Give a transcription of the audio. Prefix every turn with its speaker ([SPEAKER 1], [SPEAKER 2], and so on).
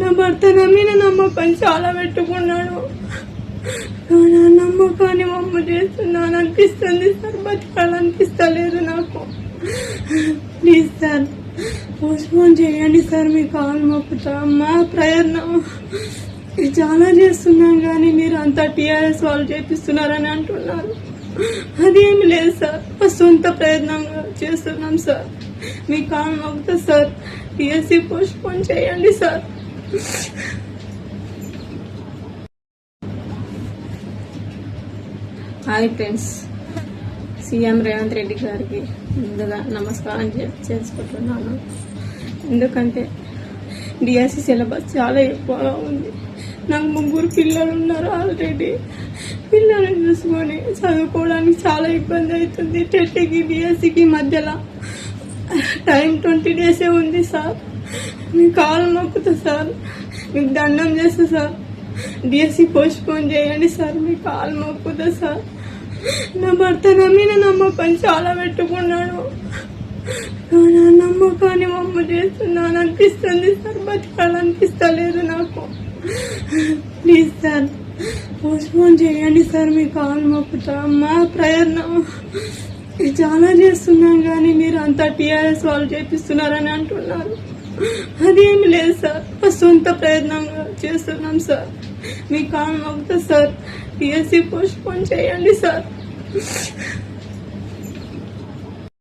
[SPEAKER 1] నా భర్త నా మీద నమ్మకం చాలా పెట్టుకున్నాడు. కానీ నమ్మకాన్ని మమ్మ చేస్తున్నాను. అనిపిస్తుంది సార్ బతకాలనిపిస్తలేదు నాకు. ప్లీజ్ సార్ పోస్ట్పోన్ చేయండి సార్ మీ కాల్ మొక్కుతా మా ప్రయత్నం. చాలా చేస్తున్నాం కానీ మీరు అంతా టీఆర్ఎస్ వాళ్ళు చేపిస్తున్నారని అంటున్నారు. అదేమి లేదు సార్ మా సొంత ప్రయత్నంగా చేస్తున్నాం సార్. మీ కాల్ మొక్కుతా సార్. పిఎస్సి పోస్ట్ పోన్ చేయండి sir. Hi friends. CM Revanth Reddy గారికి ముందుగా నమస్కారం చే- చేసుకుంటున్నాను. ఎందుకంటే డిఎస్సి సిలబస్ చాలా ఎక్కువగా ఉంది. నాకు ముగ్గురు పిల్లలు ఉన్నారు ఆల్రెడీ. పిల్లల్ని చూసుకొని చదువుకోవడానికి చాలా ఇబ్బంది అవుతుంది. టెట్కి డిఎస్సికి మధ్యలో టైం ట్వంటీ డేసే ఉంది సార్ మీ కాలు నొక్కుతా సార్ మీకు దండం చేస్తా సార్ డిఎస్సి పోస్ట్ పోన్ చేయండి సార్ మీ కాలు నొప్పుతా సార్ నా భర్త నమ్మిన మీద నమ్మకం చాలా పెట్టుకున్నాడు. కానీ ఆ నమ్మకాన్ని మమ్మ చేస్తున్నాను అనిపిస్తుంది సార్ బతకాలనిపిస్తలేదు నాకు. ప్లీజ్ సార్ పోస్ట్ పోన్ చేయండి సార్ మీ కాలు మొక్కుతా మా ప్రయత్నం. చాలా చేస్తున్నాం కానీ మీరు అంతా టీఆర్ఎస్ వాళ్ళు చేపిస్తున్నారని అంటున్నారు. అదేమి లేదు సార్ మా సొంత ప్రయత్నంగా చేస్తున్నాం సార్. మీ కాలు అవుతా సార్. టీఎస్సీ పోస్ట్ పోన్ చేయండి సార్.